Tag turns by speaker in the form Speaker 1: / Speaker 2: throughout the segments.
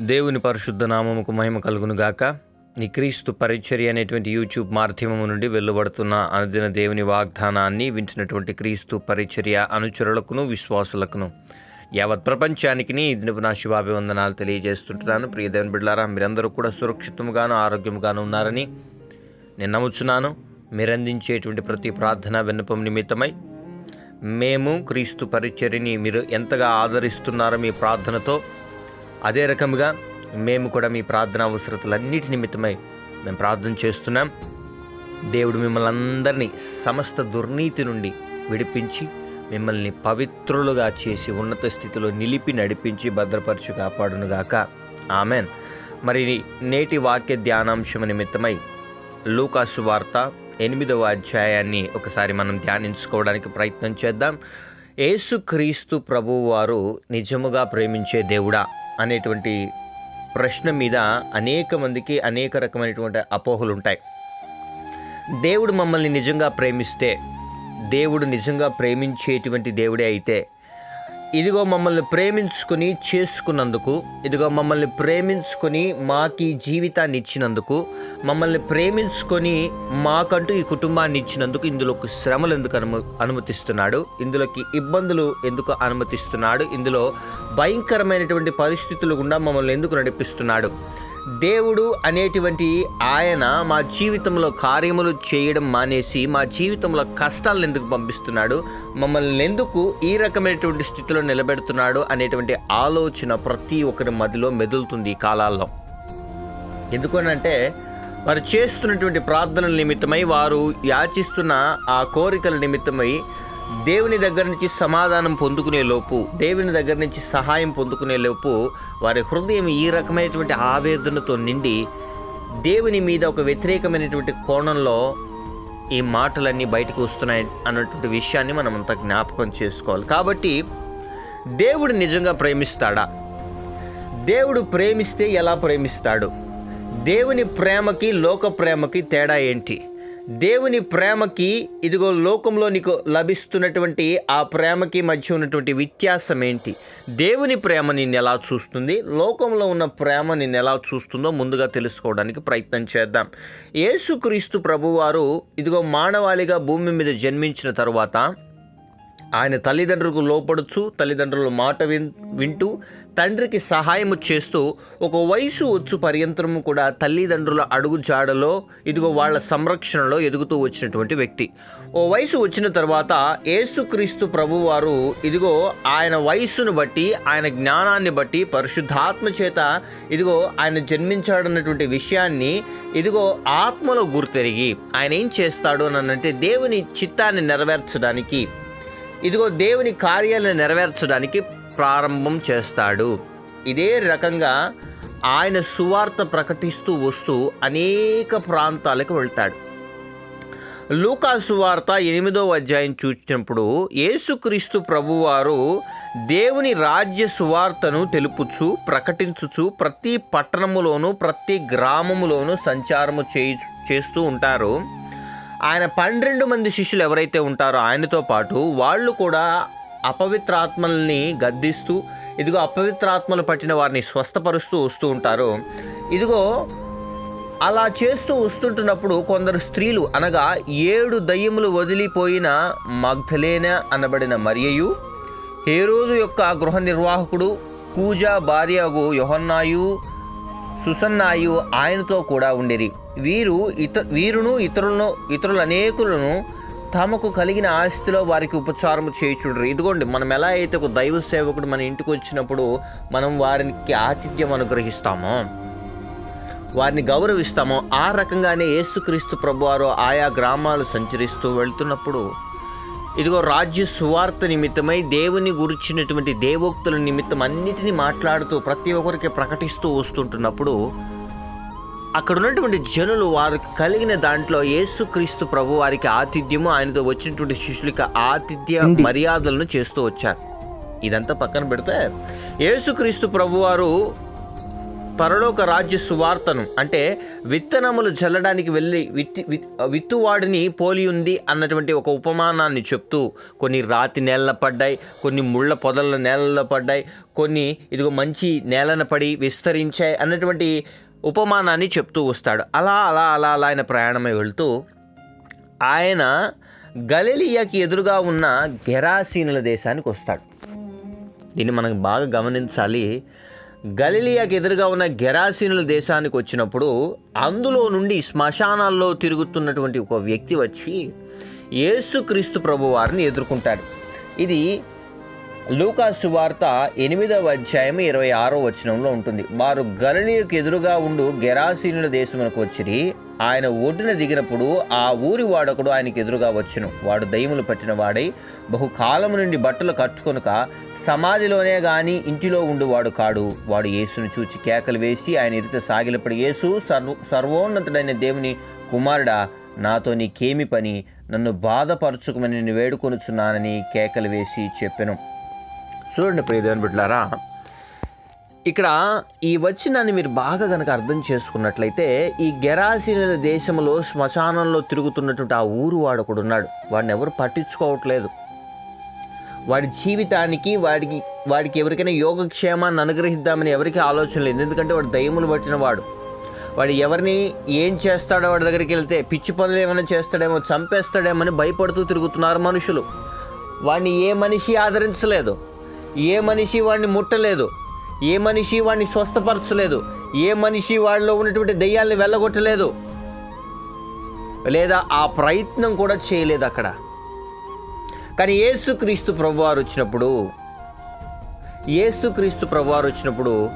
Speaker 1: దేవుని పరిశుద్ధ నామముకు మహిమ కలుగును గాక. నీ క్రీస్తు పరిచర్య అనేటువంటి యూట్యూబ్ మాధ్యమము నుండి వెలువడుతున్న అనుదిన దేవుని వాగ్దానాన్ని వింటున్నటువంటి క్రీస్తు పరిచర్య అనుచరులకును విశ్వాసులకును. యావత్ ప్రపంచానికి నీ నా శుభాభివందనాలు తెలియజేస్తుంటున్నాను. ప్రియ దేవుని బిడ్డారా మీరందరూ కూడా సురక్షితంగాను ఆరోగ్యంగాను ఉన్నారని నేను నమ్ముచున్నాను. మీరందించేటువంటి ప్రతి ప్రార్థన విన్నపం నిమిత్తమై మేము క్రీస్తు పరిచర్యని మీరు ఎంతగా ఆదరిస్తున్నారో మీ ప్రార్థనతో అదే రకముగా మేము కూడా మీ ప్రార్థన అవసరతలన్నిటి నిమిత్తమై మేము ప్రార్థన చేస్తున్నాం. దేవుడు మిమ్మల్ని అందరినీ సమస్త దుర్నీతి నుండి విడిపించి మిమ్మల్ని పవిత్రులుగా చేసి ఉన్నత స్థితిలో నిలిపి నడిపించి భద్రపరచు కాపాడునుగాక. ఆమెన్. మరి నేటి వాక్య ధ్యానాంశం నిమిత్తమై లూకాసు వార్త ఎనిమిదవ అధ్యాయాన్ని ఒకసారి మనం ధ్యానించుకోవడానికి ప్రయత్నం చేద్దాం. యేసుక్రీస్తు ప్రభువు వారు నిజముగా ప్రేమించే దేవుడా? అనేటువంటి ప్రశ్న మీద అనేక మందికి అనేక రకమైనటువంటి అపోహలు ఉంటాయి దేవుడు మమ్మల్ని నిజంగా ప్రేమిస్తే దేవుడు నిజంగా ప్రేమించేటువంటి దేవుడే అయితే ఇదిగో మమ్మల్ని ప్రేమించుకుని చేసుకున్నందుకు ఇదిగో మమ్మల్ని ప్రేమించుకొని మాకు ఈ జీవితాన్ని ఇచ్చినందుకు మమ్మల్ని ప్రేమించుకొని మాకంటూ ఈ కుటుంబాన్ని ఇచ్చినందుకు ఇందులోకి శ్రమలు ఎందుకు అనుమ అనుమతిస్తున్నాడు? ఇందులోకి ఇబ్బందులు ఎందుకు అనుమతిస్తున్నాడు? ఇందులో భయంకరమైనటువంటి పరిస్థితులు గుండా మమ్మల్ని ఎందుకు నడిపిస్తున్నాడు? దేవుడు అనేటువంటి ఆయన మా జీవితంలో కార్యములు చేయడం మానేసి మా జీవితంలో కష్టాలను ఎందుకు పంపిస్తున్నాడు? మమ్మల్ని ఎందుకు ఈ రకమైనటువంటి స్థితిలో నిలబెడుతున్నాడు అనేటువంటి ఆలోచన ప్రతి ఒక్కరి మదిలో మెదులుతుంది ఈ కాలాల్లో. ఎందుకనంటే వారు చేస్తున్నటువంటి ప్రార్థనల నిమిత్తమై వారు యాచిస్తున్న ఆ కోరికల నిమిత్తమై దేవుని దగ్గర నుంచి సమాధానం పొందుకునే లోపు దేవుని దగ్గర నుంచి సహాయం పొందుకునే లోపు వారి హృదయం ఈ రకమైనటువంటి ఆవేదనతో నిండి దేవుని మీద ఒక వ్యతిరేకమైనటువంటి కోణంలో ఈ మాటలన్నీ బయటకు వస్తున్నాయి అన్నటువంటి విషయాన్ని మనం అంతా జ్ఞాపకం చేసుకోవాలి. కాబట్టి దేవుడు నిజంగా ప్రేమిస్తాడా? దేవుడు ప్రేమిస్తే ఎలా ప్రేమిస్తాడు? దేవుని ప్రేమకి లోక ప్రేమకి తేడా ఏంటి? దేవుని ప్రేమకి ఇదిగో లోకంలో నీకు లభిస్తున్నటువంటి ఆ ప్రేమకి మధ్య ఉన్నటువంటి వ్యత్యాసం ఏంటి? దేవుని ప్రేమ నిన్ను ఎలా చూస్తుంది? లోకంలో ఉన్న ప్రేమ నిన్ను ఎలా చూస్తుందో ముందుగా తెలుసుకోవడానికి ప్రయత్నం చేద్దాం. యేసుక్రీస్తు ప్రభువారు ఇదిగో మానవాళిగా భూమి మీద జన్మించిన తరువాత ఆయన తల్లిదండ్రులకు లోపడుచు తల్లిదండ్రుల మాట విన్ వింటూ తండ్రికి సహాయము చేస్తూ ఒక వయసు వచ్చు పర్యంతరము కూడా తల్లిదండ్రుల అడుగు జాడలో ఇదిగో వాళ్ళ సంరక్షణలో ఎదుగుతూ వచ్చినటువంటి వ్యక్తి. ఓ వయసు వచ్చిన తర్వాత యేసుక్రీస్తు ప్రభువారు ఇదిగో ఆయన వయసును బట్టి ఆయన జ్ఞానాన్ని బట్టి పరిశుద్ధాత్మ చేత ఇదిగో ఆయన జన్మించాడన్నటువంటి విషయాన్ని ఇదిగో ఆత్మలో గుర్తెరిగి ఆయన ఏం చేస్తాడు అని అంటే దేవుని చిత్తాన్ని నెరవేర్చడానికి ఇదిగో దేవుని కార్యాలను నెరవేర్చడానికి ప్రారంభం చేస్తాడు. ఇదే రకంగా ఆయన సువార్త ప్రకటిస్తూ వస్తూ అనేక ప్రాంతాలకు వెళ్తాడు. లూకా సువార్త ఎనిమిదో అధ్యాయం చూసినప్పుడు యేసుక్రీస్తు ప్రభువారు దేవుని రాజ్య సువార్తను తెలుపుచు ప్రకటించుచు ప్రతి పట్టణములోను ప్రతి గ్రామములోను సంచారము చేయి చేస్తూ ఉంటారు. ఆయన పన్నెండు మంది శిష్యులు ఎవరైతే ఉంటారో ఆయనతో పాటు వాళ్ళు కూడా అపవిత్రాత్మల్ని గద్దిస్తూ ఇదిగో అపవిత్రాత్మలు పట్టిన వారిని స్వస్థపరుస్తూ వస్తూ ఉంటారు. ఇదిగో అలా చేస్తూ వస్తుంటున్నప్పుడు కొందరు స్త్రీలు అనగా ఏడు దయ్యములు వదిలిపోయిన మగ్ధలేన అనబడిన మరియయు హేరోదు యొక్క గృహ నిర్వాహకుడు కూజా భార్యగు యోహన్నాయు సుసన్నాయు ఆయనతో కూడా ఉండిరి. వీరు ఇత వీరును ఇతరులను ఇతరుల అనేకులను తమకు కలిగిన ఆస్తిలో వారికి ఉపచారము చేయుచుండ్రు. ఇదిగోండి మనం ఎలా అయితే ఒక దైవ సేవకుడు మన ఇంటికి వచ్చినప్పుడు మనం వారికి ఆతిథ్యం అనుగ్రహిస్తామో వారిని గౌరవిస్తామో ఆ రకంగానే యేసుక్రీస్తు ప్రభువారు ఆయా గ్రామాలు సంచరిస్తూ వెళ్తున్నప్పుడు ఇదిగో రాజ్య సువార్త నిమిత్తమై దేవుని గురించినటువంటి దేవోక్తుల నిమిత్తం అన్నిటినీ మాట్లాడుతూ ప్రతి ఒక్కరికి ప్రకటిస్తూ వస్తుంటున్నప్పుడు అక్కడ ఉన్నటువంటి జనులు వారికి కలిగిన దాంట్లో యేసుక్రీస్తు ప్రభు వారికి ఆతిథ్యము ఆయనతో వచ్చినటువంటి శిష్యులకి ఆతిథ్య మర్యాదలను చేస్తూ వచ్చారు. ఇదంతా పక్కన పెడితే యేసుక్రీస్తు ప్రభువారు పరలోక రాజ్య సువార్తను అంటే విత్తనములు చల్లడానికి వెళ్ళి విత్తి విత్- విత్తువాడిని పోలి ఉంది అన్నటువంటి ఒక ఉపమానాన్ని చెప్తూ కొన్ని రాతి నేలన పడ్డాయి కొన్ని ముళ్ళ పొదల నేలలో పడ్డాయి కొన్ని ఇదిగో మంచి నేలన పడి విస్తరించాయి అన్నటువంటి ఉపమానాన్ని చెప్తూ వస్తాడు. అలా అలా అలా అలా ఆయన ప్రయాణమై వెళ్తూ ఆయన గలలియాకి ఎదురుగా ఉన్న గెరాసీనుల దేశానికి వస్తాడు. దీన్ని మనం బాగా గమనించాలి. గలిలియాకి ఎదురుగా ఉన్న గెరాసీనుల దేశానికి వచ్చినప్పుడు అందులో నుండి శ్మశానాల్లో తిరుగుతున్నటువంటి ఒక వ్యక్తి వచ్చి యేసుక్రీస్తు ప్రభు వారిని ఎదుర్కొంటాడు. ఇది లూకా సువార్త ఎనిమిదవ అధ్యాయం ఇరవై ఆరో వచనంలో ఉంటుంది. వారు గలిలియకు ఎదురుగా ఉండు గెరాసీనుల దేశమునకు వచ్చిరి. ఆయన ఒడ్డున దిగినప్పుడు ఆ ఊరి వాడొకడు ఆయనకు ఎదురుగా వచ్చును. వాడు దయ్యములు పట్టిన వాడై బహుకాలము నుండి బట్టలు కట్టుకొనుక సమాధిలోనే గాని ఇంటిలో ఉండువాడు కాడు. వాడు యేసును చూచి కేకలు వేసి ఆయన ఎదుట సాగిలపడి యేసు సర్వ సర్వోన్నతుడైన దేవుని కుమారుడా నాతో నీకేమి పని? నన్ను బాధపరచుకుమని నేను వేడుకొనుచున్నానని కేకలు వేసి చెప్పాను. చూడండి ప్రియదేవన్ బిడ్డలారా ఇక్కడ ఈ వచ్చినాన్ని మీరు బాగా కనుక అర్థం చేసుకున్నట్లయితే ఈ గెరాసీనుల దేశంలో శ్మశానంలో తిరుగుతున్నటువంటి ఆ ఊరు వాడు ఒకడు ఉన్నాడు వాడిని ఎవరు పట్టించుకోవట్లేదు. వాడి జీవితానికి వాడికి వాడికి ఎవరికైనా యోగక్షేమాన్ని అనుగ్రహిద్దామని ఎవరికి ఆలోచన లేదు. ఎందుకంటే వాడు దయ్యములు పట్టిన వాడు. వాడు ఎవరిని ఏం చేస్తాడో వాడి దగ్గరికి వెళ్తే పిచ్చి పనులు ఏమైనా చేస్తాడేమో చంపేస్తాడేమని భయపడుతూ తిరుగుతున్నారు మనుషులు. వాడిని ఏ మనిషి ఆదరించలేదు. ఏ మనిషి వాడిని ముట్టలేదు. ఏ మనిషి వాడిని స్వస్థపరచలేదు. ఏ మనిషి వాడిలో ఉన్నటువంటి దెయ్యాల్ని వెళ్ళగొట్టలేదు. లేదా ఆ ప్రయత్నం కూడా చేయలేదు అక్కడ. కానీ యేసుక్రీస్తు ప్రభువారు వచ్చినప్పుడు యేసుక్రీస్తు ప్రభువారు వచ్చినప్పుడు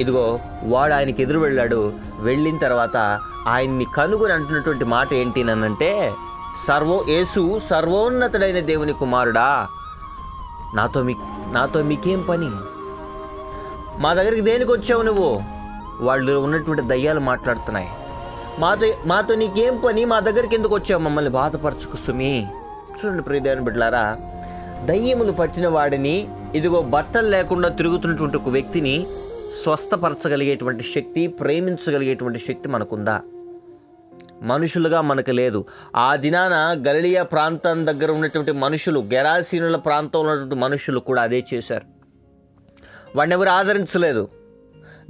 Speaker 1: ఇదిగో వాడు ఆయనకి ఎదురు వెళ్ళాడు. వెళ్ళిన తర్వాత ఆయన్ని కనుగొని అంటున్నటువంటి మాట ఏంటి నన్నంటే సర్వో యేసు సర్వోన్నతుడైన దేవుని కుమారుడా నాతో మీ నాతో మీకేం పని? మా దగ్గరికి దేనికి వచ్చావు నువ్వు? వాళ్ళు ఉన్నటువంటి దయ్యాలు మాట్లాడుతున్నాయి. మాతో మాతో నీకేం పని? మా దగ్గరికి ఎందుకు వచ్చావు? మమ్మల్ని బాధపరచుకు సుమి. చూడండి ప్రియదేవని బిడ్డలారా దయ్యములు పట్టిన వాడిని ఇదిగో బట్టలు లేకుండా తిరుగుతున్నటువంటి ఒక వ్యక్తిని స్వస్థపరచగలిగేటువంటి శక్తి ప్రేమించగలిగేటువంటి శక్తి మనకుందా? మనుషులుగా మనకు లేదు. ఆ దినాన గలిలియా ప్రాంతం దగ్గర ఉన్నటువంటి మనుషులు గెరాసీనుల ప్రాంతంలో ఉన్నటువంటి మనుషులు కూడా అదే చేశారు. వాడిని ఎవరు ఆదరించలేదు.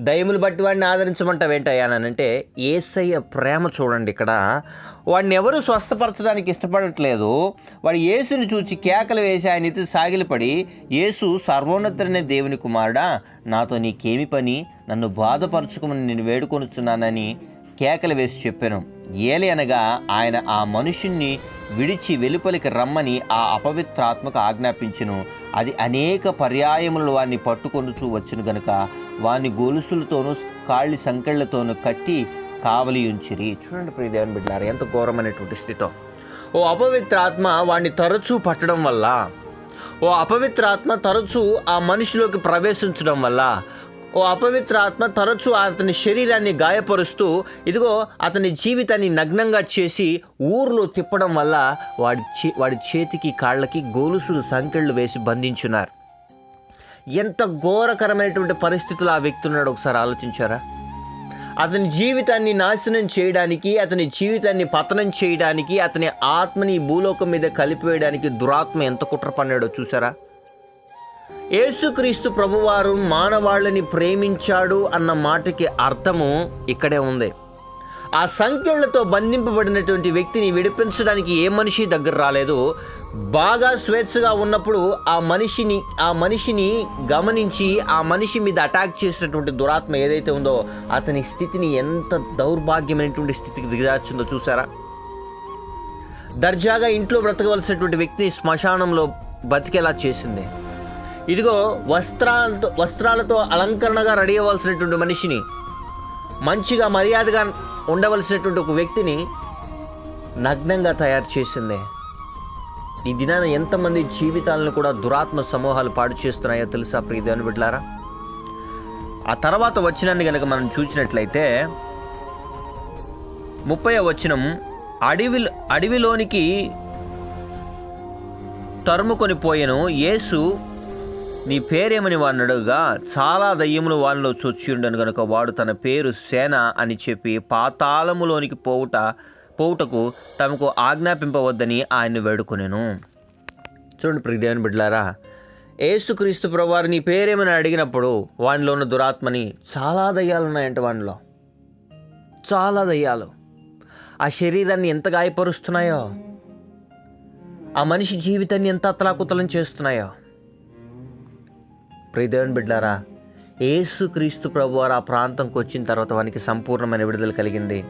Speaker 1: దయములు బట్టి వాడిని ఆదరించమంట ఆదరించమంటావేంటయ్యానంటే ఏసయ్య ప్రేమ చూడండి ఇక్కడ వాడిని ఎవరు స్వస్థపరచడానికి ఇష్టపడట్లేదు. వాడు యేసుని చూచి కేకలు వేసి ఆయన ఎత్తి సాగిలపడి యేసు సర్వోన్నతుడైన దేవుని కుమారుడా నాతో నీకేమి పని? నన్ను బాధపరచుకోమని నేను వేడుకొనుచున్నానని కేకలు వేసి చెప్పాను. ఏలి అనగా ఆయన ఆ మనుషుణ్ణి విడిచి వెలుపలికి రమ్మని ఆ అపవిత్రాత్మక ఆజ్ఞాపించను. అది అనేక పర్యాయములు వాడిని పట్టుకొనుచూ వచ్చును గనుక వాని గొలుసులతోనూ కాళ్ళి సంకెళ్ళతోనూ కట్టి కావలి ఉంచిరి చూడండి ప్రియదేవన్ బిడ్డారు ఎంత ఘోరమైనటువంటి స్థితో. ఓ అపవిత్ర ఆత్మ వాడిని తరచూ పట్టడం వల్ల ఓ అపవిత్ర ఆత్మ తరచూ ఆ మనిషిలోకి ప్రవేశించడం వల్ల ఓ అపవిత్ర ఆత్మ తరచూ అతని శరీరాన్ని గాయపరుస్తూ ఇదిగో అతని జీవితాన్ని నగ్నంగా చేసి ఊర్లో తిప్పడం వల్ల వాడి చే వాడి చేతికి కాళ్ళకి గొలుసులు సంకెళ్ళు వేసి బంధించున్నారు. ఎంత ఘోరకరమైనటువంటి పరిస్థితులు ఆ వ్యక్తి ఉన్నాడు ఒకసారి ఆలోచించారా? అతని జీవితాన్ని నాశనం చేయడానికి అతని జీవితాన్ని పతనం చేయడానికి అతని ఆత్మని భూలోకం మీద కలిపివేయడానికి దురాత్మ ఎంత కుట్ర పన్నాడో చూసారా యేసుక్రీస్తు ప్రభువారు మానవాళ్ళని ప్రేమించాడు అన్న మాటకి అర్థము ఇక్కడే ఉంది. ఆ సంఖ్యలతో బంధింపబడినటువంటి వ్యక్తిని విడిపించడానికి ఏ మనిషి దగ్గర రాలేదు. బాగా స్వేచ్ఛగా ఉన్నప్పుడు ఆ మనిషిని ఆ మనిషిని గమనించి ఆ మనిషి మీద అటాక్ చేసినటువంటి దురాత్మ ఏదైతే ఉందో అతని స్థితిని ఎంత దౌర్భాగ్యమైనటువంటి స్థితికి దిగజార్చిందో చూసారా దర్జాగా ఇంట్లో బ్రతకవలసినటువంటి వ్యక్తిని శ్మశానంలో బతికేలా చేసింది. ఇదిగో వస్త్రాలతో వస్త్రాలతో అలంకరణగా రెడీ అవ్వాల్సినటువంటి మనిషిని మంచిగా మర్యాదగా ఉండవలసినటువంటి ఒక వ్యక్తిని నగ్నంగా తయారు చేసింది. ఈ దినాన ఎంతమంది జీవితాలను కూడా దురాత్మ సమూహాలు పాడు చేస్తున్నాయో తెలుసా ప్రియ దేవుని ఆ తర్వాత వచ్చినాన్ని కనుక మనం చూసినట్లయితే ముప్పై వచనం అడవి అడవిలోనికి తరుముకొని పోయెను. యేసు నీ పేరేమని వాడిని అడుగుగా చాలా దయ్యములు వానిలో చొచ్చి కనుక వాడు తన పేరు సేన అని చెప్పి పాతాళములోనికి పోవుట పోవుటకు తమకు ఆజ్ఞాపింపవద్దని ఆయన్ని వేడుకొనెను. చూడండి ప్రియదేవని బిడ్డలారా ఏసుక్రీస్తు ప్రభువారు నీ పేరేమని అడిగినప్పుడు వానిలో ఉన్న దురాత్మని చాలా దయ్యాలు ఉన్నాయంట వానిలో. చాలా దయ్యాలు. ఆ శరీరాన్ని ఎంత గాయపరుస్తున్నాయో? ఆ మనిషి జీవితాన్ని ఎంత అతలాకుతలం చేస్తున్నాయో? ప్రియదేవన్ బిడ్డారా ఏసుక్రీస్తు ప్రభువారు ఆ ప్రాంతంకి వచ్చిన తర్వాత వానికి సంపూర్ణమైన విడుదల కలిగింది.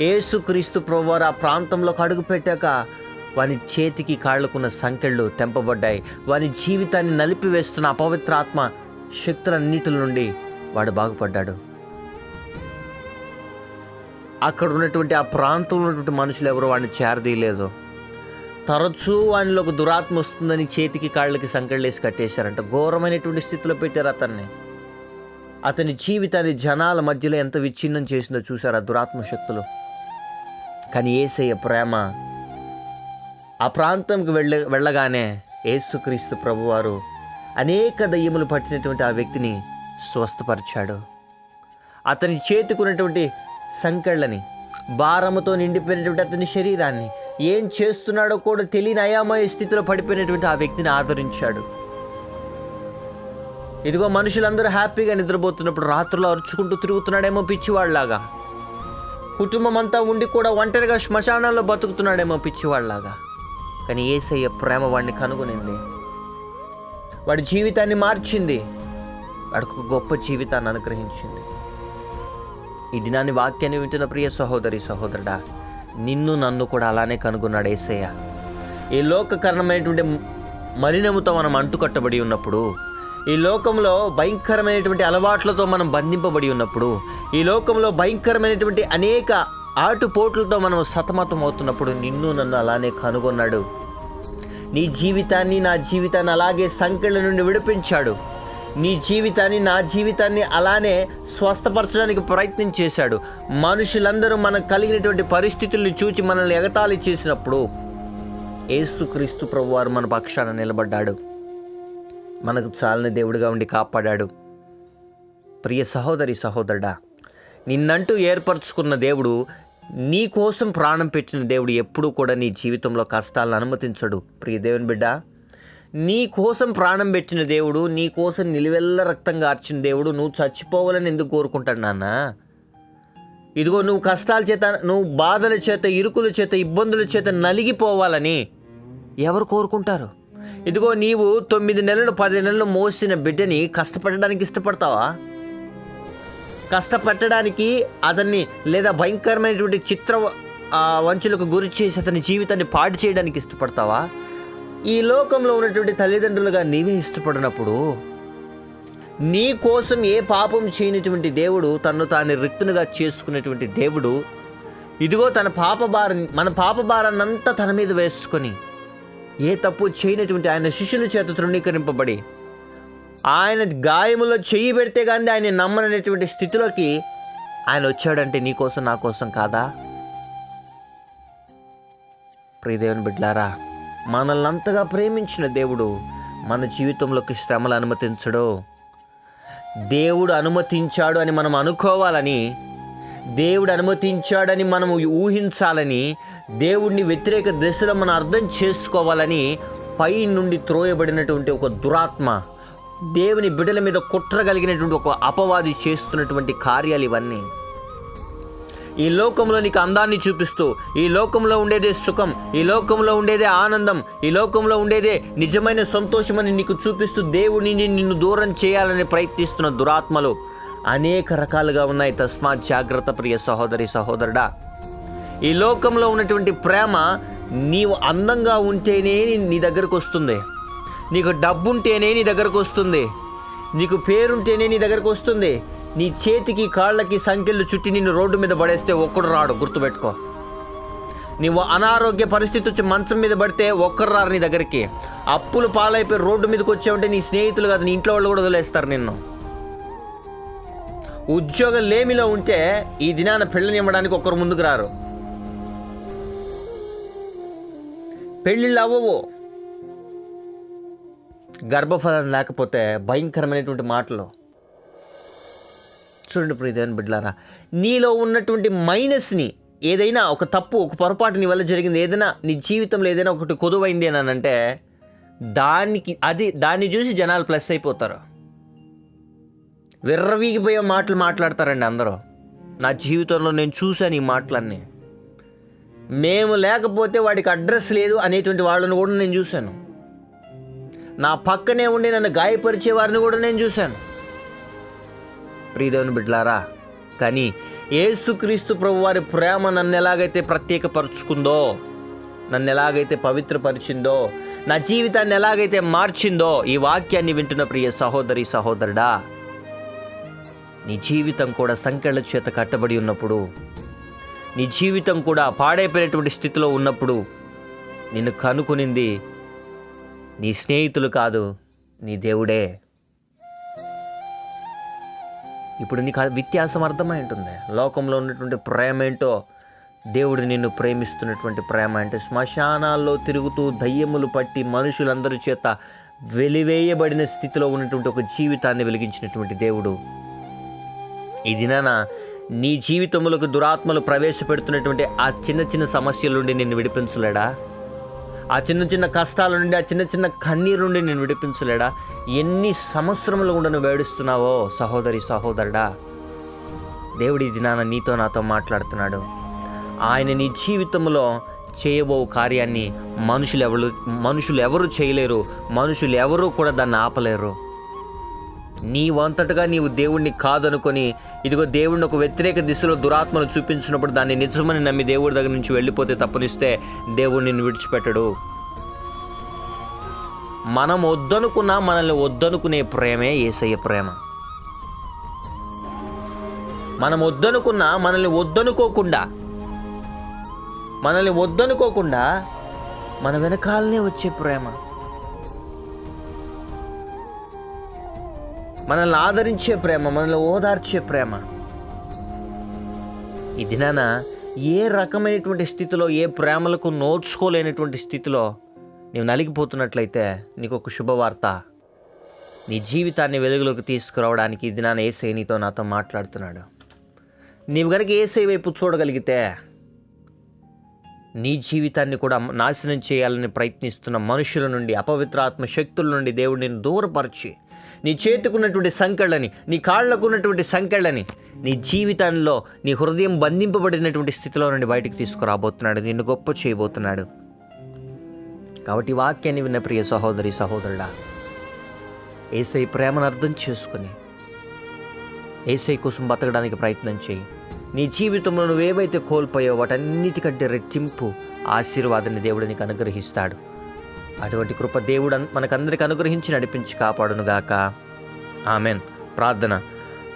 Speaker 1: ఏసుక్రీస్తు ప్రభువారు ఆ ప్రాంతంలోకి అడుగు పెట్టాక వాని చేతికి కాళ్ళకున్న సంకెళ్ళు తెంపబడ్డాయి. వాని జీవితాన్ని నలిపివేస్తున్న అపవిత్ర ఆత్మ శక్తులన్నిటి నుండి వాడు బాగుపడ్డాడు. అక్కడ ఉన్నటువంటి ఆ ప్రాంతంలో ఉన్నటువంటి మనుషులు ఎవరు? వాడిని చేరదీయలేదు. తరచూ వానిలో ఒక దురాత్మ వస్తుందని చేతికి కాళ్ళకి సంకెళ్ళేసి కట్టేశారంట. ఘోరమైనటువంటి స్థితిలో పెట్టారు అతన్ని. అతని జీవితాన్ని జనాల మధ్యలో ఎంత విచ్ఛిన్నం చేసిందో చూశారు ఆ దురాత్మ శక్తులు. కానీ ఏసయ్య ప్రేమ. ఆ ప్రాంతంకి వెళ్ళ వెళ్ళగానే యేసుక్రీస్తు ప్రభువారు అనేక దయ్యములు పట్టినటువంటి ఆ వ్యక్తిని స్వస్థపరిచాడు. అతని చేతికున్నటువంటి సంకళ్ళని భారముతో నిండిపోయినటువంటి అతని శరీరాన్ని ఏం చేస్తున్నాడో కూడా తెలియని అయామయ స్థితిలో పడిపోయినటువంటి ఆ వ్యక్తిని ఆదరించాడు. ఇదిగో మనుషులందరూ హ్యాపీగా నిద్రపోతున్నప్పుడు రాత్రులు అరుచుకుంటూ తిరుగుతున్నాడేమో పిచ్చివాళ్ళలాగా. కుటుంబం అంతా ఉండి కూడా ఒంటరిగా శ్మశానంలో బతుకుతున్నాడేమో పిచ్చివాళ్ళలాగా. కానీ ఏసయ్య ప్రేమ వాడిని కనుగొనింది. వాడి జీవితాన్ని మార్చింది. వాడికి గొప్ప జీవితాన్ని అనుగ్రహించింది. ఈ దినాన్ని వాక్యాన్ని వింటున్న ప్రియ సహోదరి సహోదరుడా నిన్ను నన్ను కూడా అలానే కనుగొన్నాడు ఏసయ్య. ఈ లోకకరణమైనటువంటి మలినముతో మనం అంటుకట్టబడి ఉన్నప్పుడు ఈ లోకంలో భయంకరమైనటువంటి అలవాట్లతో మనం బంధింపబడి ఉన్నప్పుడు ఈ లోకంలో భయంకరమైనటువంటి అనేక ఆటుపోట్లతో మనం సతమతం అవుతున్నప్పుడు నిన్ను నన్ను అలానే కనుగొన్నాడు. నీ జీవితాన్ని నా జీవితాన్ని అలాగే సంకెళ్ళ నుండి విడిపించాడు. నీ జీవితాన్ని నా జీవితాన్ని అలానే స్వస్థపరచడానికి ప్రయత్నం చేశాడు. మనుషులందరూ మనకు కలిగినటువంటి పరిస్థితుల్ని చూచి మనల్ని ఎగతాళి చేసినప్పుడు ఏసుక్రీస్తు ప్రభువారు మన పక్షాన నిలబడ్డాడు. మనకు చాలని దేవుడిగా ఉండి కాపాడాడు. ప్రియ సహోదరి సహోదరుడా నిన్నంటూ ఏర్పరచుకున్న దేవుడు నీ కోసం ప్రాణం పెట్టిన దేవుడు ఎప్పుడూ కూడా నీ జీవితంలో కష్టాలను అనుమతించడు. ప్రియ దేవుని బిడ్డ నీ కోసం ప్రాణం పెట్టిన దేవుడు నీ కోసం నిలువెల్ల రక్తంగా ఆర్చిన దేవుడు నువ్వు చచ్చిపోవాలని ఎందుకు కోరుకుంటాడు నాన్న? ఇదిగో నువ్వు కష్టాల చేత నువ్వు బాధల చేత ఇరుకుల చేత ఇబ్బందుల చేత నలిగిపోవాలని ఎవరు కోరుకుంటారు? ఇదిగో నీవు తొమ్మిది నెలలు పది నెలలు మోసిన బిడ్డని కష్టపడడానికి ఇష్టపడతావా? కష్టపెట్టడానికి అతన్ని లేదా భయంకరమైనటువంటి చిత్ర వంచులకు గురి చేసి అతని జీవితాన్ని పాడు చేయడానికి ఇష్టపడతావా? ఈ లోకంలో ఉన్నటువంటి తల్లిదండ్రులుగా నీవే ఇష్టపడినప్పుడు నీ కోసం ఏ పాపం చేయనటువంటి దేవుడు తను తాను రిక్తునుగా చేసుకునేటువంటి దేవుడు ఇదిగో తన పాప భారం మన పాప భారాన్నంతా తన మీద వేసుకొని ఏ తప్పు చేయనటువంటి ఆయన శిష్యుల చేత తృణీకరింపబడి ఆయన గాయములో చెయ్యి పెడితే కానీ ఆయన నమ్మననేటువంటి స్థితిలోకి ఆయన వచ్చాడంటే నీకోసం నా కోసం కాదా? ప్రియదేవుని బిడ్లారా మనల్ని అంతగా ప్రేమించిన దేవుడు మన జీవితంలోకి శ్రమలు అనుమతించడు. దేవుడు అనుమతించాడు అని మనం అనుకోవాలని దేవుడు అనుమతించాడని మనము ఊహించాలని దేవుణ్ణి వ్యతిరేక దశలో మనం అర్థం చేసుకోవాలని పై నుండి త్రోయబడినటువంటి ఒక దురాత్మ దేవుని బిడ్డల మీద కుట్రగలిగినటువంటి ఒక అపవాది చేస్తున్నటువంటి కార్యాలు ఇవన్నీ. ఈ లోకంలో నీకు అందాన్ని చూపిస్తూ ఈ లోకంలో ఉండేదే సుఖం ఈ లోకంలో ఉండేదే ఆనందం ఈ లోకంలో ఉండేదే నిజమైన సంతోషమని నీకు చూపిస్తూ దేవుడిని నిన్ను దూరం చేయాలని ప్రయత్నిస్తున్న దురాత్మలు అనేక రకాలుగా ఉన్నాయి. తస్మాత్ జాగ్రత్త ప్రియ సహోదరి సహోదరుడా. ఈ లోకంలో ఉన్నటువంటి ప్రేమ నీవు అందంగా ఉంటేనే నీ దగ్గరకు వస్తుంది. నీకు డబ్బు ఉంటేనే నీ దగ్గరకు వస్తుంది. నీకు పేరుంటేనే నీ దగ్గరకు వస్తుంది. నీ చేతికి కాళ్ళకి సంఖ్యలు చుట్టి నిన్ను రోడ్డు మీద పడేస్తే ఒక్కడు రాడు గుర్తుపెట్టుకో. నీవు అనారోగ్య పరిస్థితి వచ్చి మంచం మీద పడితే ఒక్కరు రారు నీ దగ్గరికి. అప్పులు పాలైపోయి రోడ్డు మీదకి వచ్చావంటే నీ స్నేహితులు కాదు నీ ఇంట్లో వాళ్ళు కూడా వదిలేస్తారు నిన్ను. ఉద్యోగం లేమిలో ఉంటే ఈ దినాన పెళ్ళనివ్వడానికి ఒక్కరు ముందుకు రారు. పెళ్ళిళ్ళు అవ్వవు గర్భఫలం లేకపోతే భయంకరమైనటువంటి మాటలు. చూడండి ప్రియదేవన్ బిడ్లారా నీలో ఉన్నటువంటి మైనస్ని ఏదైనా ఒక తప్పు ఒక పొరపాటు నీ వల్ల జరిగింది ఏదైనా నీ జీవితంలో ఏదైనా ఒకటి కొదువైంది అని అంటే దానికి అది దాన్ని చూసి జనాలు ప్లస్ అయిపోతారు. విర్రవీగిపోయే మాటలు మాట్లాడతారండి అందరూ. నా జీవితంలో నేను చూశాను ఈ మాటలన్నీ. మేము లేకపోతే వాడికి అడ్రస్ లేదు అనేటువంటి వాళ్ళని కూడా నేను చూశాను. నా పక్కనే ఉండి నన్ను గాయపరిచే వారిని కూడా నేను చూశాను. ప్రియదేవుని బిడ్డలారా కానీ ఏసుక్రీస్తు ప్రభు వారి ప్రేమ నన్ను ఎలాగైతే ప్రత్యేకపరుచుకుందో నన్ను ఎలాగైతే పవిత్రపరిచిందో నా జీవితాన్ని ఎలాగైతే మార్చిందో ఈ వాక్యాన్ని వింటున్న ప్రియ సహోదరి సహోదరుడా నీ జీవితం కూడా సంకెళ్ళ చేత కట్టబడి ఉన్నప్పుడు నీ జీవితం కూడా పాడైపోయినటువంటి స్థితిలో ఉన్నప్పుడు నిన్ను కనుకునింది నీ స్నేహితులు కాదు నీ దేవుడే. ఇప్పుడు నీకు వ్యత్యాసం అర్థమై ఉంటుంది. లోకంలో ఉన్నటువంటి ప్రేమ ఏంటో దేవుడు నిన్ను ప్రేమిస్తున్నటువంటి ప్రేమ అంటే శ్మశానాల్లో తిరుగుతూ దయ్యములు పట్టి మనుషులందరి చేత వెలివేయబడిన స్థితిలో ఉన్నటువంటి ఒక జీవితాన్ని వెలిగించినటువంటి దేవుడు. ఈ దినాన నీ జీవితములకు దురాత్మలు ప్రవేశపెడుతున్నటువంటి ఆ చిన్న చిన్న సమస్యల నుండి నిన్ను విడిపించలేడా? ఆ చిన్న చిన్న కష్టాల నుండి ఆ చిన్న చిన్న కన్నీరు నుండి నేను విడిపించలేడా? ఎన్ని సంవత్సరములు కూడా నువ్వు వేడుస్తున్నావో సహోదరి సహోదరుడా. దేవుడి దినాన నీతో నాతో మాట్లాడుతున్నాడు. ఆయన నీ జీవితంలో చేయబో కార్యాన్ని మనుషులు ఎవరు మనుషులు ఎవరు చేయలేరు మనుషులు ఎవరు కూడా దాన్ని ఆపలేరు. నీ వంతటగా నీవు దేవుణ్ణి కాదనుకొని ఇదిగో దేవుడిని ఒక వ్యతిరేక దిశలో దురాత్మను చూపించినప్పుడు దాన్ని నిజమని నమ్మి దేవుడి దగ్గర నుంచి వెళ్ళిపోతే తప్పనిస్తే దేవుడు నిన్ను విడిచిపెట్టడు. మనం వద్దనుకున్నా మనల్ని వద్దనుకునే ప్రేమే ఏసయ్య ప్రేమ. మనం వద్దనుకున్నా మనల్ని వద్దనుకోకుండా మనల్ని వద్దనుకోకుండా మన వెనకాలనే వచ్చే ప్రేమ. మనల్ని ఆదరించే ప్రేమ మనల్ని ఓదార్చే ప్రేమ. ఈ దినాన ఏ రకమైనటువంటి స్థితిలో ఏ ప్రేమలకు నోచుకోలేనటువంటి స్థితిలో నీవు నలిగిపోతున్నట్లయితే నీకు ఒక శుభవార్త. నీ జీవితాన్ని వెలుగులోకి తీసుకురావడానికి ఇది దినాన ఏసై నీతో నాతో మాట్లాడుతున్నాడు. నీవు గనక ఏసై వైపు చూడగలిగితే నీ జీవితాన్ని కూడా నాశనం చేయాలని ప్రయత్నిస్తున్న మనుషుల నుండి అపవిత్రాత్మ శక్తుల నుండి దేవుడిని దూరపరిచి నీ చేతుకున్నటువంటి సంకెళ్ళని నీ కాళ్ళకున్నటువంటి సంకెళ్ళని నీ జీవితంలో నీ హృదయం బంధింపబడినటువంటి స్థితిలో నుండి బయటికి తీసుకురాబోతున్నాడు. నిన్ను గొప్ప చేయబోతున్నాడు. కాబట్టి వాక్యాన్ని విన్న ప్రియ సహోదరి సహోదరుడా ఏసై ప్రేమను అర్థం చేసుకుని ఏసై కోసం బతకడానికి ప్రయత్నం చేయి. నీ జీవితంలో నువ్వేవైతే కోల్పోయో వాటన్నిటికంటే రెట్టింపు ఆశీర్వాదాన్ని దేవుడు నీకు అనుగ్రహిస్తాడు. అటువంటి కృప దేవుడు మనకందరికి అనుగ్రహించి నడిపించి కాపాడునుగాక ఆమెన్. ప్రార్థన.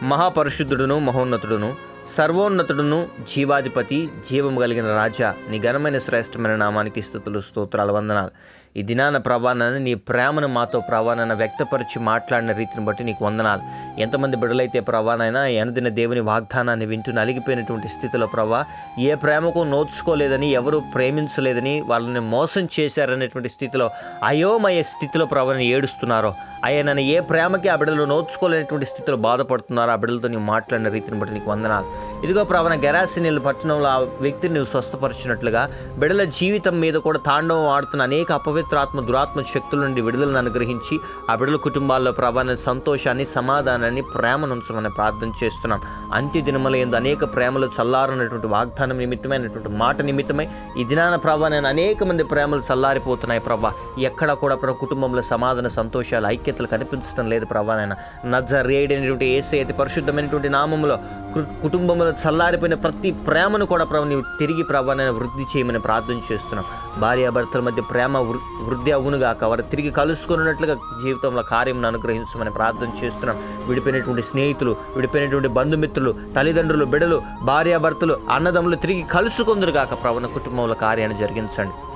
Speaker 1: మహాపరిశుద్ధుడును మహోన్నతుడును సర్వోన్నతుడును జీవాధిపతి జీవము కలిగిన రాజా నీ ఘనమైన శ్రేష్టమైన నామానికి స్థుతులు స్తోత్రాలు వందనాలు. ఈ దినాన ప్రభానాన్ని నీ ప్రేమను మాతో ప్రభానాన్ని వ్యక్తపరిచి మాట్లాడిన రీతిని బట్టి నీకు వందనాలు. ఎంతమంది బిడ్డలైతే ప్రభానైనా ఎనదిన దేవుని వాగ్దానాన్ని వింటూ నలిగిపోయినటువంటి స్థితిలో ప్రభా ఏ ప్రేమకు నోచుకోలేదని ఎవరు ప్రేమించలేదని వాళ్ళని మోసం చేశారనేటువంటి స్థితిలో అయోమయ స్థితిలో ప్రభాని ఏడుస్తున్నారో అయ్యా నన్ను ఏ ప్రేమకి ఆ బిడ్డలు నోచుకోలేనటువంటి స్థితిలో బాధపడుతున్నారో ఆ బిడ్డలతో నీవు మాట్లాడిన రీతిని బట్టి నీకు వందనాలు. ఇదిగో ప్రవణ గెరాసినీళ్ళు పట్టణంలో ఆ వ్యక్తిని స్వస్థపరచినట్లుగా స్వస్థపరిచినట్లుగా బిడల జీవితం మీద కూడా తాండవం ఆడుతున్న అనేక అపవిత్రాత్మ దురాత్మ శక్తుల నుండి విడుదలను అనుగ్రహించి ఆ బిడల కుటుంబాల్లో ప్రవణ సంతోషాన్ని సమాధానాన్ని ప్రేమనుంచమని ప్రార్థన చేస్తున్నాం. అంత్య దినముల ఎందు అనేక ప్రేమలు చల్లారనటువంటి వాగ్దానం నిమిత్తమైనటువంటి మాట నిమిత్తమై ఈ దినాన ప్రభా నేను అనేక మంది ప్రేమలు చల్లారిపోతున్నాయి ప్రభా ఎక్కడ కూడా ప్రభు కుటుంబంలో సమాధాన సంతోషాలు ఐక్యతలు కనిపించడం లేదు ప్రభా నాయన. నజరేడైనటువంటి ఏసే అతి పరిశుద్ధమైనటువంటి నామంలో కు- కుటుంబంలో చల్లారిపోయిన ప్రతి ప్రేమను కూడా ప్రభు నీవు తిరిగి ప్రభా నేను వృద్ధి చేయమని ప్రార్థన చేస్తున్నాం. భార్యాభర్తల మధ్య ప్రేమ వృ- వృద్ధి అవునుగాక వారు తిరిగి కలుసుకున్నట్లుగా జీవితంలో కార్యం అనుగ్రహించమని ప్రార్థన చేస్తున్నాం. విడిపోయినటువంటి స్నేహితులు విడిపోయినటువంటి బంధుమిత్రులు తల్లిదండ్రులు బిడలు భార్యాభర్తలు అన్నదమ్ములు తిరిగి కలుసుకుందరుగాక ప్రవణ కుటుంబంలో కార్యాన్ని జరిగించండి.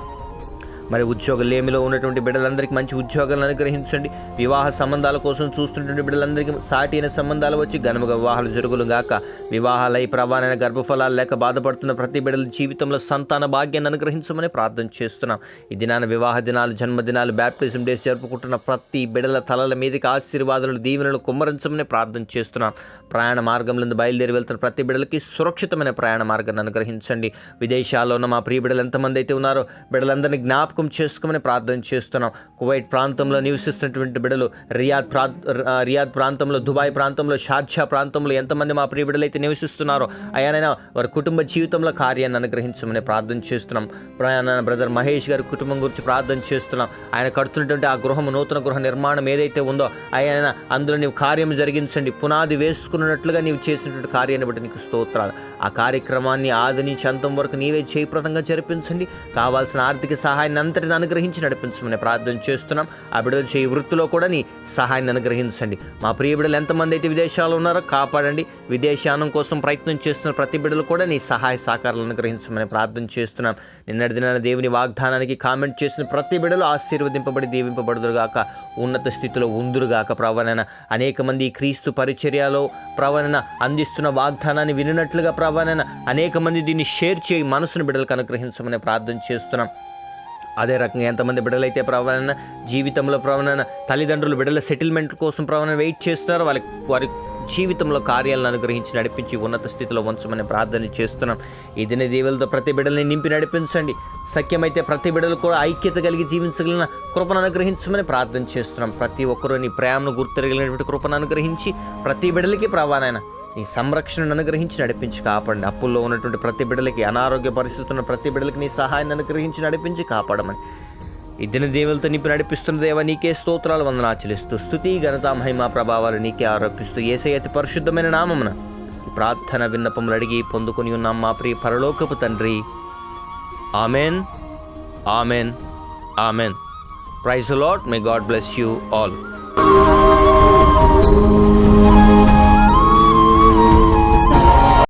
Speaker 1: మరి ఉద్యోగ లేమిలో ఉన్నటువంటి బిడ్డలందరికీ మంచి ఉద్యోగాలను అనుగ్రహించండి. వివాహ సంబంధాల కోసం చూస్తున్నటువంటి బిడ్డలందరికీ సాటి అయిన సంబంధాలు వచ్చి ఘనముగా వివాహాలు జరుగులు గాక. వివాహాలై ప్రవాణైన గర్భఫలాలు లేక బాధపడుతున్న ప్రతి బిడ్డల జీవితంలో సంతాన భాగ్యాన్ని అనుగ్రహించమని ప్రార్థన చేస్తున్నాం. ఈ దినాన వివాహ దినాలు జన్మదినాలు బ్యాప్టిజం డేస్ జరుపుకుంటున్న ప్రతి బిడల తలల మీదకి ఆశీర్వాదాలు దీవెనలు కుమ్మరించమని ప్రార్థన చేస్తున్నాం. ప్రయాణ మార్గంలో బయలుదేరి వెళ్తున్న ప్రతి బిడలకి సురక్షితమైన ప్రయాణ మార్గాన్ని అనుగ్రహించండి. విదేశాల్లో ఉన్న మా ప్రియ బిడ్డలు ఎంతమంది అయితే ఉన్నారో బిడ్డలందరినీ జ్ఞాపకం చేసుకోమని ప్రార్థన చేస్తున్నాం. కువైట్ ప్రాంతంలో నివసిస్తున్నటువంటి బిడలు రియాద్ ప్రా రియాద్ ప్రాంతంలో దుబాయ్ ప్రాంతంలో షార్జా ప్రాంతంలో ఎంతమంది మా ప్రియ బిడలైతే నివసిస్తున్నారో అయ్యానైనా వారి కుటుంబ జీవితంలో కార్యాన్ని అనుగ్రహించమని ప్రార్థన చేస్తున్నాం. ప్రయాణ బ్రదర్ మహేష్ గారి కుటుంబం గురించి ప్రార్థన చేస్తున్నాం. ఆయన కడుతున్నటువంటి ఆ గృహం నూతన గృహ నిర్మాణం ఏదైతే ఉందో ఆయన అందులో నీవు కార్యం జరిగించండి. పునాది వేసుకున్నట్లుగా నీవు చేసినటువంటి కార్యాన్ని బట్టి నీకు స్తోత్రాలు. ఆ కార్యక్రమాన్ని ఆది నుంచి అంతం వరకు నీవే జయప్రదంగా జరిపించండి. కావాల్సిన ఆర్థిక సహాయాన్ని అంతటిని అనుగ్రహించి నడిపించమని ప్రార్థన చేస్తున్నాం. ఆ బిడ్డలు చేయి వృత్తిలో కూడా నీ సహాయాన్ని అనుగ్రహించండి. మా ప్రియ బిడ్డలు ఎంతమంది అయితే విదేశాలు ఉన్నారో కాపాడండి. విదేశానం కోసం ప్రయత్నం చేస్తున్న ప్రతి బిడ్డలు కూడా నీ సహాయ సహకారాలు అనుగ్రహించమని ప్రార్థన చేస్తున్నాం. నిన్నటి దినాన దేవుని వాగ్దానానికి కామెంట్ చేసిన ప్రతి బిడ్డలు ఆశీర్వదింపబడి దీవింపబడుదురుగాక ఉన్నత స్థితిలో ఉందురుగాక ప్రవణన. అనేక మంది క్రీస్తు పరిచర్యలో ప్రవణన. అందిస్తున్న వాగ్దానాన్ని వినినట్లుగా ప్రవణన. అనేక మంది దీన్ని షేర్ చేయి మనసును బిడ్డలకు అనుగ్రహించమని ప్రార్థన చేస్తున్నాం. అదే రకంగా ఎంతమంది బిడ్డలైతే ప్రవణ జీవితంలో ప్రవణ తల్లిదండ్రులు బిడ్డల సెటిల్మెంట్ కోసం ప్రవణ వెయిట్ చేస్తున్నారు వాళ్ళకి వారి జీవితంలో కార్యాలను అనుగ్రహించి నడిపించి ఉన్నత స్థితిలో ఉంచమని ప్రార్థన చేస్తున్నాం. ఈ దిన దీవులతో ప్రతి బిడ్డల్ని నింపి నడిపించండి. సఖ్యమైతే ప్రతి బిడ్డలు కూడా ఐక్యత కలిగి జీవించగలిగిన కృపను అనుగ్రహించమని ప్రార్థన చేస్తున్నాం. ప్రతి ఒక్కరూ నీ ప్రేమను గుర్తిరగలిగినటువంటి కృపను అనుగ్రహించి ప్రతి బిడ్డలకి ప్రవాణైన నీ సంరక్షణను అనుగ్రహించి నడిపించి కాపాడండి. అప్పుల్లో ఉన్నటువంటి ప్రతి బిడ్డలకి అనారోగ్య పరిస్థితులు ఉన్న ప్రతి బిడ్డలకి నీ సహాయాన్ని అనుగ్రహించి నడిపించి కాపాడమని. ఇద్దరి దేవులతో నింపి నడిపిస్తున్న దేవ నీకే స్తోత్రాలు వందనాచలిస్తూ స్థుతి ఘనత మహిమ ప్రభావాలు నీకే ఆరోపిస్తూ ఏసై అతి పరిశుద్ధమైన నామమున ప్రార్థన విన్నపములు అడిగి పొందుకుని ఉన్నాం మా ప్రియ పరలోకపు తండ్రి. Amen amen amen. Praise Lord may God bless you all.